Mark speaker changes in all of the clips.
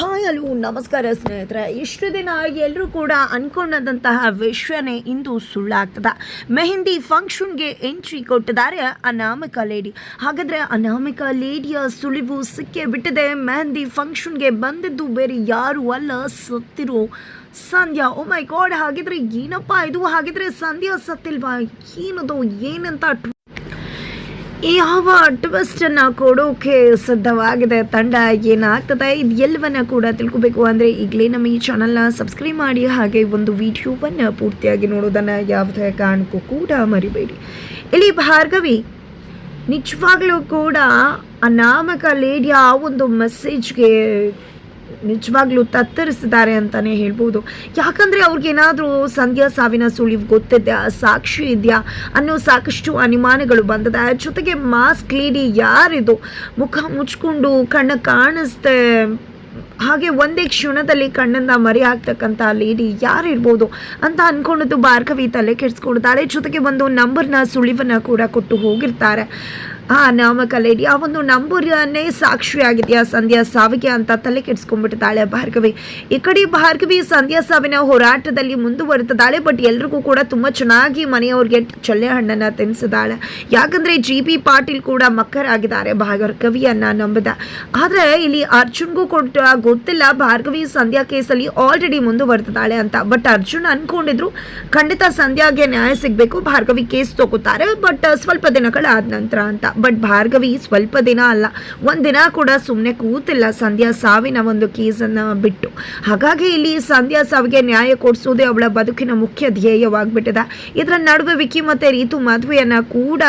Speaker 1: Hi hello ನಮಸ್ಕಾರ ಸ್ನೇಹಿತರೆ. ಇಷ್ಟು ದಿನ ಎಲ್ಲರೂ ಕೂಡ ಅನ್ಕೊಂಡಂತಹ ವಿಷಯನೇ ಇಂದು ಸುಳ್ಳಾಗ್ತದ. ಮೆಹಂದಿ ಫಂಕ್ಷನ್ಗೆ ಎಂಟ್ರಿ ಕೊಟ್ಟಿದ್ದಾರೆ ಅನಾಮಿಕ ಲೇಡಿ. ಹಾಗಾದರೆ ಅನಾಮಿಕ ಲೇಡಿಯ ಸುಳಿವು ಸಿಕ್ಕೇ ಬಿಟ್ಟಿದೆ. ಮೆಹಂದಿ ಫಂಕ್ಷನ್ಗೆ ಬಂದಿದ್ದು ಬೇರೆ ಯಾರು ಅಲ್ಲ. ಸತ್ತಿರೋ ಸಂಧ್ಯಾ. ಓ ಮೈ ಗಾಡ್ ಹಾಗಿದ್ರೆ ಏನಪ್ಪ ಇದು? ಹಾಗಿದ್ರೆ ಸಂಧ್ಯಾ ಸತ್ತಿಲ್ವಾ? ಏನದು? ಏನಂತ ಯಾವ ಟ್ವಿಸ್ಟ್ ಅನ್ನ ಕೊಡೋಕೆ ಸಿದ್ಧವಾಗಿದೆ ತಂಡ ಏನಾಗ್ತದೆ? ಇದು ಎಲ್ಲವನ್ನ ಕೂಡ ತಿಳ್ಕೊಬೇಕು. ಅಂದರೆ ಈಗಲೇ ನಮ್ಮ ಈ ಚಾನಲ್ನ ಸಬ್ಸ್ಕ್ರೈಬ್ ಮಾಡಿ, ಹಾಗೆ ಒಂದು ವಿಡಿಯೋವನ್ನು ಪೂರ್ತಿಯಾಗಿ ನೋಡೋದನ್ನು ಯಾವುದೇ ಕಾರಣಕ್ಕೂ ಕೂಡ ಮರಿಬೇಡಿ. ಇಲ್ಲಿ ಭಾರ್ಗವಿ, ನಿಜವಾಗ್ಲೂ ಕೂಡ ಅನಾಮಕ ಲೇಡಿಯ ಆ ಒಂದು ಮೆಸೇಜ್ಗೆ ನಿಜವಾಗ್ಲೂ ತತ್ತರಿಸಿದ್ದಾರೆ ಅಂತಲೇ ಹೇಳ್ಬೋದು. ಯಾಕಂದರೆ ಅವ್ರಿಗೇನಾದರೂ ಸಂಧ್ಯಾ ಸಾವಿನ ಸುಳಿವು ಗೊತ್ತಿದ್ಯಾ, ಸಾಕ್ಷಿ ಇದೆಯಾ ಅನ್ನೋ ಸಾಕಷ್ಟು ಅನುಮಾನಗಳು ಬಂದದ. ಜೊತೆಗೆ ಮಾಸ್ಕ್ ಲೇಡಿ ಯಾರಿದು? ಮುಖ ಮುಚ್ಕೊಂಡು ಕಣ್ಣ ಕಾಣಿಸ್ದೆ ಹಾಗೆ ಒಂದೇ ಕ್ಷಣದಲ್ಲಿ ಕಣ್ಣಿಂದ ಮರಿ ಆಗ್ತಕ್ಕಂಥ ಲೇಡಿ ಯಾರಿರ್ಬೋದು ಅಂತ ಅನ್ಕೊಂಡಿದ್ದು ಭಾರ್ಗವಿ ತಲೆ ಕೆಡಿಸ್ಕೊಡ್ತಾಳೆ ಜೊತೆಗೆ ಒಂದು ನಂಬರ್ನ ಸುಳಿವನ್ನ ಕೂಡ ಕೊಟ್ಟು ಹೋಗಿರ್ತಾರೆ. ಆ ನಾಮಕ ಲೇಡಿ ಆ ಒಂದು ಸಾಕ್ಷಿ ಸಾಕ್ಷಿಯಾಗಿದೆಯಾ ಸಂಧ್ಯಾ ಸಾವಿಗೆ ಅಂತ ತಲೆ ಕೆಡಿಸ್ಕೊಂಡ್ಬಿಟ್ಟಿದ್ದಾಳೆ ಭಾರ್ಗವಿ. ಈ ಕಡೆ ಭಾರ್ಗವಿ ಸಂಧ್ಯಾ ಸಾವಿನ ಹೋರಾಟದಲ್ಲಿ ಮುಂದುವರಿತಿದ್ದಾಳೆ ಬಟ್ ಎಲ್ರಿಗೂ ಕೂಡ ತುಂಬಾ ಚೆನ್ನಾಗಿ ಮನೆಯವ್ರಿಗೆ ಚೊಲ್ಲೆ ಹಣ್ಣನ್ನ ತಿನ್ಸಿದಾಳೆ ಯಾಕಂದ್ರೆ ಜಿ ಪಿ ಪಾಟೀಲ್ ಕೂಡ ಮಕ್ಕರಾಗಿದ್ದಾರೆ ಭಾರ್ಗವಿಯನ್ನ ನಂಬಿದ. ಆದರೆ ಇಲ್ಲಿ ಅರ್ಜುನ್ಗೂ ಕೊಟ್ಟ ಗೊತ್ತಿಲ್ಲ, ಭಾರ್ಗವಿ ಸಂಧ್ಯಾ ಕೇಸಲ್ಲಿ ಆಲ್ರೆಡಿ ಮುಂದುವರೆದಿದ್ದಾಳೆ ಅಂತ. ಬಟ್ ಅರ್ಜುನ್ ಅನ್ಕೊಂಡಿದ್ರು ಖಂಡಿತ ಸಂಧ್ಯಾಗೆ ನ್ಯಾಯ ಸಿಗಬೇಕು, ಭಾರ್ಗವಿ ಕೇಸ್ ತಗೋತಾರೆ ಬಟ್ ಸ್ವಲ್ಪ ದಿನಗಳಾದ ನಂತರ ಅಂತ. ಬಟ್ ಭಾರ್ಗವಿ ಸ್ವಲ್ಪ ದಿನ ಅಲ್ಲ ಒಂದಿನ ಕೂಡ ಸುಮ್ಮನೆ ಕೂತಿಲ್ಲ. ಸಂಧ್ಯಾ ಸಾವಿನ ಒಂದು ಕೇಸನ್ನು ಬಿಟ್ಟು. ಹಾಗಾಗಿ ಇಲ್ಲಿ ಸಂಧ್ಯಾ ಸಾವಿಗೆ ನ್ಯಾಯ ಕೊಡಿಸೋದೇ ಅವಳ ಬದುಕಿನ ಮುಖ್ಯ ಧ್ಯೇಯವಾಗಿಬಿಟ್ಟಿದೆ. ಇದರ ನಡುವೆ ವಿಕಿ ಮತ್ತು ರೀತು ಮದುವೆಯನ್ನು ಕೂಡ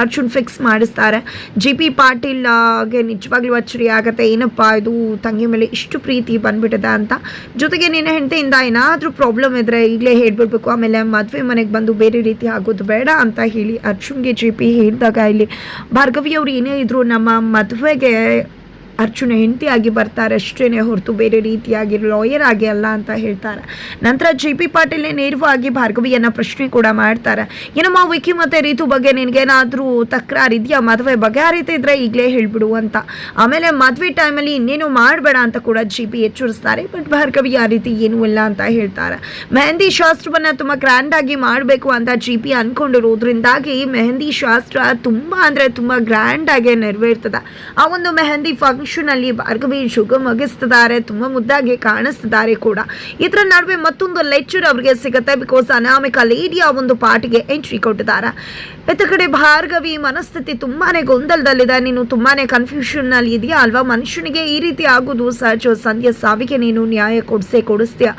Speaker 1: ಅರ್ಜುನ್ ಫಿಕ್ಸ್ ಮಾಡಿಸ್ತಾರೆ. ಜಿ ಪಿ ಪಾಟೀಲ್ಗೆ ನಿಜವಾಗ್ಲೂ ಅಚ್ಚರಿ ಆಗುತ್ತೆ. ಏನಪ್ಪ ಇದು? ತಂಗಿ ಮೇಲೆ ಇಷ್ಟು ಪ್ರೀತಿ ಬಂದ್ಬಿಟ್ಟಿದೆ ಅಂತ. ಜೊತೆಗೆ ನಿನ್ನ ಹೆಂಡತಿಯಿಂದ ಏನಾದರೂ ಪ್ರಾಬ್ಲಮ್ ಇದ್ರೆ ಈಗಲೇ ಹೇಳ್ಬಿಡ್ಬೇಕು. ಆಮೇಲೆ ಮದುವೆ ಮನೆಗೆ ಬಂದು ಬೇರೆ ರೀತಿ ಆಗೋದು ಬೇಡ ಅಂತ ಹೇಳಿ ಅರ್ಜುನ್ಗೆ ಜಿ ಪಿ ಹೇಳಿದಾಗ ಇಲ್ಲಿ ಭಾರ್ಗವಿ ಅವ್ರು ಏನೇ ಇದ್ರು ನಮ್ಮ ಮದುವೆಗೆ ಅರ್ಜುನ ಹೆಂಡತಿಯಾಗಿ ಬರ್ತಾರೆ ಅಷ್ಟೇ ಹೊರತು ಬೇರೆ ರೀತಿಯಾಗಿ ಲಾಯರ್ ಆಗಿ ಅಲ್ಲ ಅಂತ ಹೇಳ್ತಾರೆ. ನಂತರ ಜಿ ಪಿ ಪಾಟೀಲ್ ನೇರವಾಗಿ ಭಾರ್ಗವಿಯನ್ನ ಪ್ರಶ್ನೆ ಕೂಡ ಮಾಡ್ತಾರೆ. ಏನಮ್ಮ, ವಿಕಿ ಮತ್ತೆ ರೀತು ಬಗ್ಗೆ ನಿನಗೇನಾದರೂ ತಕರಾರು ಇದೆಯಾ? ಮದುವೆ ಬಗ್ಗೆ ಆ ರೀತಿ ಇದ್ರೆ ಈಗಲೇ ಹೇಳ್ಬಿಡು ಅಂತ. ಆಮೇಲೆ ಮದುವೆ ಟೈಮಲ್ಲಿ ಇನ್ನೇನು ಮಾಡಬೇಡ ಅಂತ ಕೂಡ ಜಿ ಪಿ ಎಚ್ಚರಿಸ್ತಾರೆ. ಬಟ್ ಭಾರ್ಗವಿ ಆ ರೀತಿ ಏನೂ ಇಲ್ಲ ಅಂತ ಹೇಳ್ತಾರೆ. ಮೆಹಂದಿ ಶಾಸ್ತ್ರವನ್ನ ತುಂಬ ಗ್ರ್ಯಾಂಡ್ ಆಗಿ ಮಾಡಬೇಕು ಅಂತ ಜಿ ಪಿ ಅಂದ್ಕೊಂಡಿರೋದ್ರಿಂದಾಗಿ ಮೆಹಂದಿ ಶಾಸ್ತ್ರ ತುಂಬಾ ಅಂದ್ರೆ ತುಂಬಾ ಗ್ರ್ಯಾಂಡ್ ಆಗಿ ನೆರವೇರ್ತದೆ. ಆ ಒಂದು ಮೆಹಂದಿ ಫಂಕ್ಷನ್ ಅಲ್ಲಿ ಭಾರ್ಗವಿ ಶುಗ ಮಗಿಸ್ತಿದ್ದಾರೆ, ತುಂಬಾ ಮುದ್ದಾಗಿ ಕಾಣಿಸ್ತಿದ್ದಾರೆ ಕೂಡ. ಇದರ ನಡುವೆ ಮತ್ತೊಂದು ಲೆಕ್ಚರ್ ಅವರಿಗೆ ಸಿಗುತ್ತೆ ಬಿಕಾಸ್ ಅನಾಮಿಕ ಲೇಡಿ ಆ ಒಂದು ಪಾರ್ಟಿಗೆ ಎಂಟ್ರಿ ಕೊಟ್ಟಿದ್ದಾರೆ. ಇತ್ತ ಕಡೆ ಭಾರ್ಗವಿ ಮನಸ್ಥಿತಿ ತುಂಬಾನೇ ಗೊಂದಲದಲ್ಲಿದೆ. ನೀನು ತುಂಬಾನೇ ಕನ್ಫ್ಯೂಷನ್ನಲ್ಲಿ ಇದೆಯಾ ಅಲ್ವಾ? ಮನುಷ್ಯನಿಗೆ ಈ ರೀತಿ ಆಗೋದು ಸಹಜ. ಸಂಧ್ಯ ಸಾವಿಗೆ ನೀನು ನ್ಯಾಯ ಕೊಡಿಸೇ ಕೊಡಿಸ್ತೀಯ?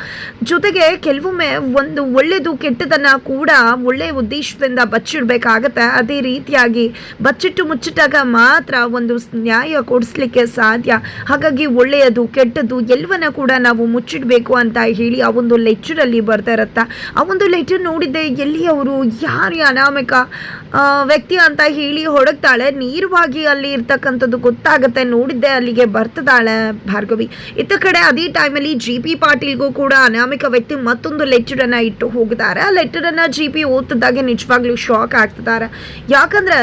Speaker 1: ಜೊತೆಗೆ ಕೆಲವೊಮ್ಮೆ ಒಂದು ಒಳ್ಳೆಯದು ಕೆಟ್ಟದನ್ನ ಕೂಡ ಒಳ್ಳೆ ಉದ್ದೇಶದಿಂದ ಬಚ್ಚಿಡಬೇಕಾಗತ್ತೆ. ಅದೇ ರೀತಿಯಾಗಿ ಬಚ್ಚಿಟ್ಟು ಮುಚ್ಚಿಟ್ಟಾಗ ಮಾತ್ರ ಒಂದು ನ್ಯಾಯ ಕೊಡಿಸ್ಲಿಕ್ಕೆ ಸಾಧ್ಯ. ಹಾಗಾಗಿ ಒಳ್ಳೆಯದು, ಕೆಟ್ಟದ್ದು ಎಲ್ಲವನ್ನ ಕೂಡ ನಾವು ಮುಚ್ಚಿಡಬೇಕು ಅಂತ ಹೇಳಿ ಆ ಒಂದು ಲೆಚ್ಚರಲ್ಲಿ ಬರ್ತಾ ಇರತ್ತ. ಆ ಒಂದು ಲೆಚ್ಚರ್ ನೋಡಿದ್ದೆ, ಎಲ್ಲಿ ಅವರು ಯಾರು ಅನಾಮಿಕ ವ್ಯಕ್ತಿ ಅಂತ ಹೇಳಿ ಹೊಡಗ್ತಾಳೆ ನೇರವಾಗಿ ಅಲ್ಲಿ ಇರ್ತಕ್ಕಂಥದ್ದು ಗೊತ್ತಾಗತ್ತೆ, ನೋಡಿದ್ದೆ ಅಲ್ಲಿಗೆ ಬರ್ತದಾಳೆ ಭಾರ್ಗವಿ. ಇತ್ತ ಕಡೆ ಅದೇ ಟೈಮಲ್ಲಿ ಜಿ ಪಿ ಪಾಟೀಲ್ಗೂ ಕೂಡ ಅನಾಮಿಕ ವ್ಯಕ್ತಿ ಮತ್ತೊಂದು ಲೆಚ್ಚರನ್ನು ಇಟ್ಟು ಹೋಗಿದ್ದಾರೆ ಆ ಲೆಟರನ್ನು ಜಿ ಪಿ ಓದ್ತಿದ್ದಾಗೆ ನಿಜವಾಗ್ಲೂ ಶಾಕ್ ಆಗ್ತಿದ್ದಾರೆ ಯಾಕಂದ್ರೆ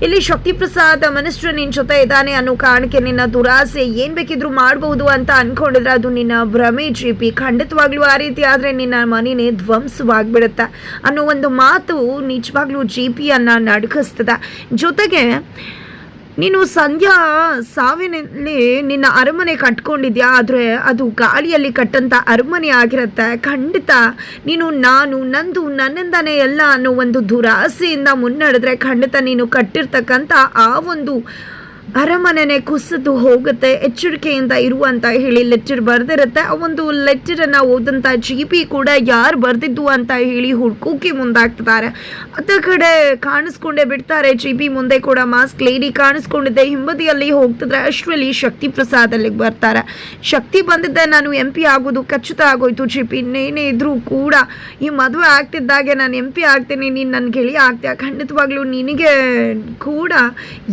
Speaker 1: ಇಲ್ಲಿ ಶಕ್ತಿ ಪ್ರಸಾದ್ ಮಿನಿಸ್ಟರ್ ನಿನ್ ಜೊತೆ ಇದ್ದಾನೆ ಅನ್ನೋ ಕಾರಣಕ್ಕೆ ನಿನ್ನ ದುರಾಸೆ ಏನ್ ಬೇಕಿದ್ರು ಮಾಡಬಹುದು ಅಂತ ಅನ್ಕೊಂಡಿದ್ರೆ ಅದು ನಿನ್ನ ಭ್ರಮೆ ಜಿಪಿ ಖಂಡಿತವಾಗ್ಲೂ ಆ ರೀತಿ ಆದ್ರೆ ನಿನ್ನ ಮನೆನೇ ಧ್ವಂಸವಾಗ್ಬಿಡುತ್ತೆ ಅನ್ನೋ ಒಂದು ಮಾತು ನಿಜವಾಗ್ಲೂ ಜಿ ಪಿ ಅನ್ನ ನಡುಗಿಸ್ತದ ಜೊತೆಗೆ ನೀನು ಸಂಧ್ಯಾ, ಸಾವಿನಲ್ಲಿ ನಿನ್ನ ಅರಮನೆ ಕಟ್ಕೊಂಡಿದ್ಯಾ? ಆದರೆ ಅದು ಗಾಳಿಯಲ್ಲಿ ಕಟ್ಟಂತ ಅರಮನೆ ಆಗಿರುತ್ತೆ. ಖಂಡಿತ. ನೀನು, ನಾನು, ನಂದು, ನನ್ನಿಂದಾನೇ ಎಲ್ಲ ಅನ್ನೋ ಒಂದು ದುರಾಸೆಯಿಂದ ಮುನ್ನಡೆದ್ರೆ ಖಂಡಿತ ನೀನು ಕಟ್ಟಿರ್ತಕ್ಕಂಥ ಆ ಒಂದು ಅರಮನೆನೆ ಕುಸಿದು ಹೋಗುತ್ತೆ. ಎಚ್ಚರಿಕೆಯಿಂದ ಇರುವಂತ ಹೇಳಿ ಲೆಟರ್ ಬರೆದಿರುತ್ತೆ. ಆ ಒಂದು ಲೆಟರ್ ಓದಂಥ ಜಿ ಪಿ ಕೂಡ ಯಾರು ಬರೆದಿದ್ದು ಅಂತ ಹೇಳಿ ಹುಡ್ಕೋಕೆ ಮುಂದಾಗ್ತಿದ್ದಾರೆ. ಅದ ಕಡೆ ಕಾಣಿಸ್ಕೊಂಡೇ ಬಿಡ್ತಾರೆ ಜಿ ಪಿ ಮುಂದೆ ಕೂಡ ಮಾಸ್ಕ್ ಲೇಡಿ ಕಾಣಿಸ್ಕೊಂಡಿದ್ದೆ ಹಿಂಬದಿಯಲ್ಲಿ ಹೋಗ್ತಿದ್ರೆ ಅಷ್ಟರಲ್ಲಿ ಶಕ್ತಿ ಪ್ರಸಾದ್ ಅಲ್ಲಿಗೆ ಬರ್ತಾರೆ. ಶಕ್ತಿ ಬಂದಿದ್ದೆ ನಾನು ಎಂ ಪಿ ಆಗೋದು, ಖಚಿತ ಆಗೋಯ್ತು ಜಿ ಪಿ ಇನ್ನೇನೇ ಇದ್ರೂ ಕೂಡ ಈ ಮದುವೆ ಆಗ್ತಿದ್ದಾಗೆ ನಾನು ಎಂ ಪಿ ಆಗ್ತೀನಿ, ನೀನು ನನ್ನ ಗೆಳೆಯ ಆಗ್ತೀಯ. ಖಂಡಿತವಾಗ್ಲೂ ನಿನಗೆ ಕೂಡ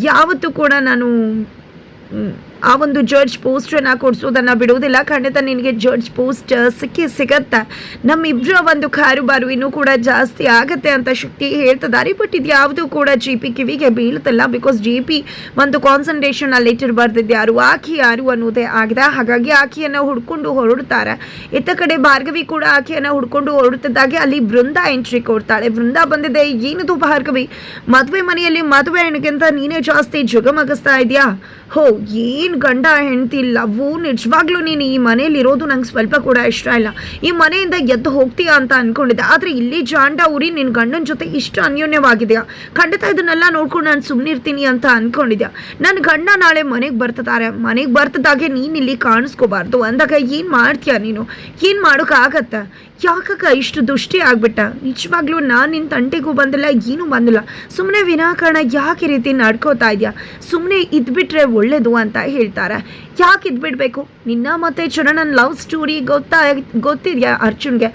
Speaker 1: ಯಾವತ್ತೂ ಕೂಡ ನಾನು ಮ್, ಆ ಒಂದು ಜಡ್ಜ್ ಪೋಸ್ಟನ್ನು ಕೊಡಿಸೋದನ್ನು ಬಿಡುವುದಿಲ್ಲ ಖಂಡಿತ ನಿನಗೆ ಜಡ್ಜ್ ಪೋಸ್ಟ್ ಸಿಕ್ಕಿ ಸಿಗತ್ತೆ? ನಮ್ಮಿಬ್ಬರ ಒಂದು ಕಾರುಬಾರು ಇನ್ನೂ ಕೂಡ ಜಾಸ್ತಿ ಆಗುತ್ತೆ ಅಂತ ಶಕ್ತಿ ಹೇಳ್ತಿದ್ದಾರೆ. ಬಟ್ ಇದು ಯಾವುದು ಕೂಡ ಜಿ ಪಿ ಕಿವಿಗೆ ಬೀಳುತ್ತಲ್ಲ ಬಿಕಾಸ್ ಜಿ ಪಿ ಒಂದು ಕಾನ್ಸಂಟ್ರೇಷನ್ ಅಲ್ಲಿ ಲೆಟರ್ ಬರ್ದಿದ್ದು ಯಾರು? ಆಕಿ ಯಾರು ಅನ್ನೋದೇ ಆಗಿದೆ. ಹಾಗಾಗಿ ಆಕೆಯನ್ನು ಹುಡ್ಕೊಂಡು ಹೊರಡ್ತಾರೆ. ಇತ್ತ ಕಡೆ ಭಾರ್ಗವಿ ಕೂಡ ಆಕೆಯನ್ನು ಹುಡ್ಕೊಂಡು ಹೊರಡುತ್ತಿದ್ದಾಗೆ ಅಲ್ಲಿ ಬೃಂದ ಎಂಟ್ರಿ ಕೊಡ್ತಾಳೆ. ಬೃಂದ ಬಂದಿದೆ. ಏನದು ಭಾರ್ಗವಿ? ಮದುವೆ ಮನೆಯಲ್ಲಿ ಮದುವೆ ಹೆಣ್ಣಿಗಿಂತ ನೀನೇ ಜಾಸ್ತಿ ಜುಗಮಗಿಸ್ತಾ ಇದೆಯಾ? ಹೋ, ಏನು ಗಂಡ ಹೆಂಡತಿ ಲವ್ವು, ನಿಜವಾಗ್ಲೂ ನೀನು ಈ ಮನೇಲಿ ಇರೋದು ನಂಗೆ ಸ್ವಲ್ಪ ಕೂಡ ಇಷ್ಟ ಇಲ್ಲ. ಈ ಮನೆಯಿಂದ ಎದ್ದು ಹೋಗ್ತೀಯಾ ಅಂತ ಅಂದ್ಕೊಂಡಿದ್ದೆ ಆದರೆ ಇಲ್ಲಿ ಜಾಂಡ ಉರಿ ನಿನ್ನ ಗಂಡನ ಜೊತೆ ಇಷ್ಟು ಅನ್ಯೋನ್ಯವಾಗಿದೆಯಾ? ಖಂಡಿತ ಇದನ್ನೆಲ್ಲ ನೋಡ್ಕೊಂಡು ನಾನು ಸುಮ್ಮನಿರ್ತೀನಿ ಅಂತ ಅನ್ಕೊಂಡಿದ್ಯಾ? ನನ್ನ ಗಂಡ ನಾಳೆ ಮನೆಗೆ ಬರ್ತದಾರೆ. ಮನೆಗೆ ಬರ್ತದಾಗೆ ನೀನು ಇಲ್ಲಿ ಕಾಣಿಸ್ಕೋಬಾರ್ದು. ಅಂದಾಗ ಏನು ಮಾಡ್ತೀಯ ನೀನು? ಏನು ಮಾಡೋಕ್ಕಾಗತ್ತೆ ಯಾಕಕ್ಕ ಇಷ್ಟು ದುಷ್ಟಿ ಆಗ್ಬಿಟ್ಟ? ನಿಜವಾಗ್ಲೂ ನಾನು ನಿನ್ನ ತಂಟೆಗೂ ಬಂದಿಲ್ಲ, ಏನೂ ಬಂದಿಲ್ಲ. ಸುಮ್ಮನೆ ವಿನಾಕಾರಣ ಯಾಕೆ ರೀತಿ ನಡ್ಕೋತಾ ಇದೆಯಾ? ಸುಮ್ಮನೆ ಇದ್ಬಿಟ್ರೆ ಒಳ್ಳೇದು ಅಂತ ಹೇಳ್ತಾರೆ. ಯಾಕೆ ಇದ್ಬಿಡ್ಬೇಕು? ನಿನ್ನ ಮತ್ತೆ ಚರಣನ್ ಲವ್ ಸ್ಟೋರಿ ಗೊತ್ತಾ ಗೊತ್ತಿದೆಯಾ ಅರ್ಜುನ್ಗೆ?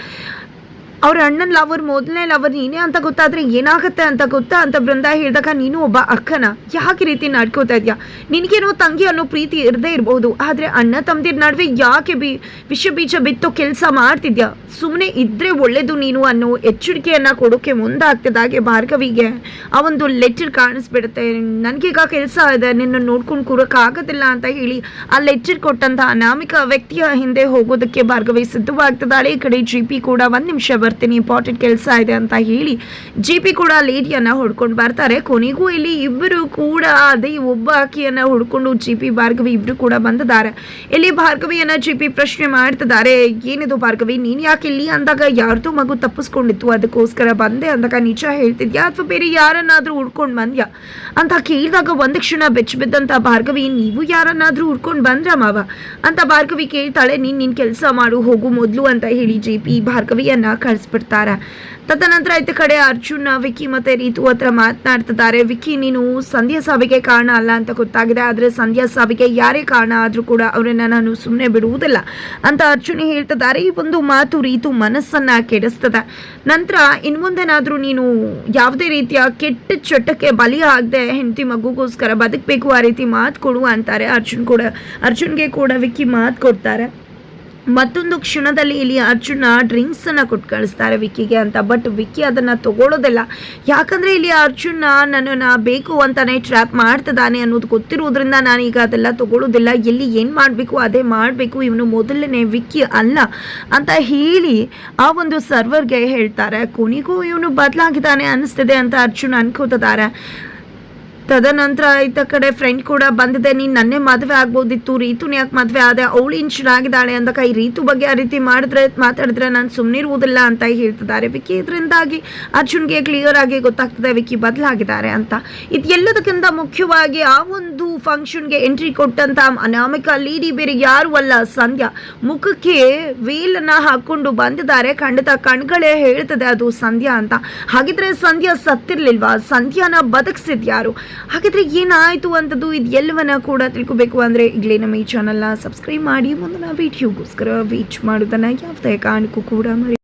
Speaker 1: ಅವ್ರ ಅಣ್ಣನ ಲವರ್ ಮೊದಲನೇ ಲವರ್ ನೀನೇ ಅಂತ ಗೊತ್ತಾದ್ರೆ ಏನಾಗುತ್ತೆ ಅಂತ ಗೊತ್ತಾ ಅಂತ ಬೃಂದ ಹೇಳಿದಾಗ, ನೀನು ಒಬ್ಬ ಅಕ್ಕನ. ಯಾಕೆ ರೀತಿ ನಡ್ಕೋತಾ ಇದೆಯಾ? ನಿನಗೇನೋ ತಂಗಿ ಅನ್ನೋ ಪ್ರೀತಿ ಇರದೇ ಇರಬಹುದು ಆದರೆ ಅಣ್ಣ ತಮ್ಮದಿರ ನಡುವೆ ಯಾಕೆ ಬಿ ವಿಷ ಬೀಜ ಬಿತ್ತು ಕೆಲಸ ಮಾಡ್ತಿದ್ಯಾ? ಸುಮ್ಮನೆ ಇದ್ರೆ ಒಳ್ಳೇದು ನೀನು ಅನ್ನೋ ಎಚ್ಚರಿಕೆಯನ್ನ ಕೊಡೋಕೆ ಮುಂದಾಗ್ತಿದ್ದಾಗೆ ಭಾರ್ಗವಿಗೆ ಆ ಒಂದು ಲೆಟರ್ ಕಾಣಿಸ್ಬಿಡುತ್ತೆ. ನನಗೀಗ ಕೆಲಸ ಇದೆ, ನಿನ್ನ ನೋಡ್ಕೊಂಡು ಕೂರೋಕ್ಕಾಗೋದಿಲ್ಲ ಅಂತ ಹೇಳಿ ಆ ಲೆಟರ್ ಕೊಟ್ಟಂತ ಅನಾಮಿಕ ವ್ಯಕ್ತಿಯ ಹಿಂದೆ ಹೋಗೋದಕ್ಕೆ ಭಾರ್ಗವಿ ಸಿದ್ಧವಾಗ್ತಿದ್ದಾಳೆ. ಈ ಕಡೆ ಜಿ ಪಿ ಕೂಡ ಒಂದು ನಿಮಿಷ ಬರ್ತೀನಿ ಇಂಪಾರ್ಟೆಂಟ್ ಕೆಲಸ ಇದೆ ಅಂತ ಹೇಳಿ ಜಿ ಪಿ ಕೂಡ ಲೇಡಿಯನ್ನ ಹೊಡ್ಕೊಂಡು ಬರ್ತಾರೆ. ಕೊನೆಗೂ ಇಲ್ಲಿ ಇಬ್ಬರು ಕೂಡ ಅದೇ ಒಬ್ಬ ಆಕೆಯನ್ನ ಹುಡ್ಕೊಂಡು ಜಿ ಪಿ ಭಾರ್ಗವಿ ಇಬ್ರು ಕೂಡ ಬಂದಿದ್ದಾರೆ. ಇಲ್ಲಿ ಭಾರ್ಗವಿಯನ್ನ ಜಿ ಪಿ ಪ್ರಶ್ನೆ ಮಾಡ್ತಿದ್ದಾರೆ, ಏನಿದು ಭಾರ್ಗವಿ, ನೀನು ಯಾಕೆ ಇಲ್ಲಿ ಅಂದಾಗ ಯಾರ್ದೋ ಮಗು ತಪ್ಪಿಸ್ಕೊಂಡಿತ್ತು, ಅದಕ್ಕೋಸ್ಕರ ಬಂದೆ ಅಂದಾಗ ನಿಜ ಹೇಳ್ತಿದ್ಯಾ ಅಥವಾ ಬೇರೆ ಯಾರನ್ನಾದ್ರೂ ಹುಡ್ಕೊಂಡು ಬಂದ್ಯಾ? ಅಂತ ಕೇಳಿದಾಗ ಒಂದು ಕ್ಷಣ ಬೆಚ್ಚ ಬಿದ್ದಂತ ಭಾರ್ಗವಿ, ನೀವು ಯಾರನ್ನಾದ್ರೂ ಹುಡ್ಕೊಂಡು ಬಂದ್ರ ಮಾವ? ಅಂತ ಭಾರ್ಗವಿ ಕೇಳ್ತಾಳೆ, ನೀನ್ ನಿನ್ ಕೆಲಸ ಮಾಡು, ಹೋಗು ಮೊದಲು ಅಂತ ಹೇಳಿ ಜಿ ಪಿ ಭಾರ್ಗವಿಯನ್ನ ಕಳಿಸ್ಬಿಡ್ತಾರೆ ತದನಂತರ ಐತೆ ಕಡೆ ಅರ್ಜುನ್, ವಿಕ್ಕಿ ಮತ್ತೆ ರೀತು ಹತ್ರ ಮಾತನಾಡ್ತಿದ್ದಾರೆ. ವಿಕ್ಕಿ, ನೀನು ಸಂಧ್ಯಾ ಸಾವಿಗೆ ಕಾರಣ ಅಲ್ಲ ಅಂತ ಗೊತ್ತಾಗಿದೆ. ಆದರೆ ಸಂಧ್ಯಾ ಸಾವಿಗೆ ಯಾರೇ ಕಾರಣ ಆದರೂ ಕೂಡ ಅವರನ್ನ ನಾನು ಸುಮ್ಮನೆ ಬಿಡುವುದಿಲ್ಲ ಅಂತ ಅರ್ಜುನ್ ಹೇಳ್ತಿದ್ದಾರೆ. ಈ ಒಂದು ಮಾತು ರೀತು ಮನಸ್ಸನ್ನ ಕೆಡಿಸ್ತದೆ. ನಂತರ ಇನ್ಮುಂದೆನಾದರೂ ನೀನು ಯಾವುದೇ ರೀತಿಯ ಕೆಟ್ಟ ಚಟಕ್ಕೆ ಬಲಿ ಆಗದೆ ಹೆಂಡತಿ ಮಗುಗೋಸ್ಕರ ಬದುಕಬೇಕು, ಆ ರೀತಿ ಮಾತು ಕೊಡು ಅಂತಾರೆ. ಅರ್ಜುನ್ ಕೂಡ ಅರ್ಜುನ್ಗೆ ಕೂಡ ವಿಕ್ಕಿ ಮಾತು ಕೊಡ್ತಾರೆ. ಮತ್ತೊಂದು ಕ್ಷಣದಲ್ಲಿ ಇಲ್ಲಿ ಅರ್ಜುನ ಡ್ರಿಂಕ್ಸನ್ನು ಕೊಟ್ಟು ಕಳಿಸ್ತಾರೆ ವಿಕ್ಕಿಗೆ ಅಂತ. ಬಟ್ ವಿಕ್ಕಿ ಅದನ್ನು ತಗೊಳ್ಳೋದಿಲ್ಲ ಯಾಕಂದರೆ ಇಲ್ಲಿ ಅರ್ಜುನ ನನ್ನನ್ನು ಬೇಕು ಅಂತಲೇ ಟ್ರ್ಯಾಪ್ ಮಾಡ್ತಿದ್ದಾನೆ ಅನ್ನೋದು ಗೊತ್ತಿರೋದ್ರಿಂದ ನಾನೀಗ ಅದೆಲ್ಲ ತಗೊಳ್ಳೋದಿಲ್ಲ ಎಲ್ಲಿ ಏನು ಮಾಡಬೇಕು, ಅದೇ ಮಾಡಬೇಕು. ಇವನು ಮೊದಲನೇ ವಿಕ್ಕಿ ಅಲ್ಲ ಅಂತ ಹೇಳಿ ಆ ಒಂದು ಸರ್ವರ್ಗೆ ಹೇಳ್ತಾರೆ. ಕೊನೆಗೂ ಇವನು ಬದಲಾಗಿದ್ದಾನೆ ಅನ್ನಿಸ್ತಿದೆ ಅಂತ ಅರ್ಜುನ್ ಅನ್ಕೋತಿದ್ದಾರೆ. ತದನಂತರ ಇತ್ತ ಕಡೆ ಫ್ರೆಂಡ್ ಕೂಡ ಬಂದಿದೆ, ನೀನು ನನ್ನೇ ಮದುವೆ ಆಗ್ಬೋದಿತ್ತು, ರೀತುನ ಯಾಕೆ ಮದುವೆ ಆದೆ, ಅವಳು ಆಗಿದ್ದಾಳೆ ಅಂದಾಗ ಈ ರೀತು ಬಗ್ಗೆ ಆ ರೀತಿ ಮಾಡಿದ್ರೆ, ಮಾತಾಡಿದ್ರೆ ನಾನು ಸುಮ್ಮನಿರುವುದಿಲ್ಲ ಅಂತ ಹೇಳ್ತಿದ್ದಾರೆ. ವಿಕಿ ಇದರಿಂದಾಗಿ ಅರ್ಜುನ್ಗೆ ಕ್ಲಿಯರ್ ಆಗಿ ಗೊತ್ತಾಗ್ತದೆ ವಿಕಿ ಬದಲಾಗಿದ್ದಾರೆ ಅಂತ. ಇದೆಲ್ಲದಕ್ಕಿಂತ ಮುಖ್ಯವಾಗಿ ಆ ಒಂದು ಫಂಕ್ಷನ್ಗೆ ಎಂಟ್ರಿ ಕೊಟ್ಟಂತ ಅನಾಮಿಕ ಲೀಡಿ ಬೇರೆ ಯಾರು ಅಲ್ಲ, ಸಂಧ್ಯಾ. ಮುಖಕ್ಕೆ ವೇಲನ್ನ ಹಾಕೊಂಡು ಬಂದಿದ್ದಾರೆ. ಖಂಡಿತ ಕಣ್ಗಳೇ ಹೇಳ್ತದೆ ಅದು ಸಂಧ್ಯಾ ಅಂತ. ಹಾಗಿದ್ರೆ ಸಂಧ್ಯಾ ಸತ್ತಿರ್ಲಿಲ್ವಾ? ಸಂಧ್ಯಾನ ಬದುಕಿಸಿದ್ಯಾರು? ಹಾಗಾದ್ರೆ ಏನಾಯ್ತು ಅಂತದ್ದು ಇದು ಎಲ್ಲವನ್ನ ಕೂಡ ತಿಳ್ಕೊಬೇಕು ಅಂದ್ರೆ ಈಗಲೇ ನಮ್ಮ ಈ ಚಾನಲ್ನ ಸಬ್ಸ್ಕ್ರೈಬ್ ಮಾಡಿ ಮುಂದಿನ ವಿಡಿಯೋಗೋಸ್ಕರ ವೀಚ್ ಮಾಡೋದನ್ನ ಯಾವುದೇ ಕಾರಣಕ್ಕೂ ಕೂಡ ಮರಿ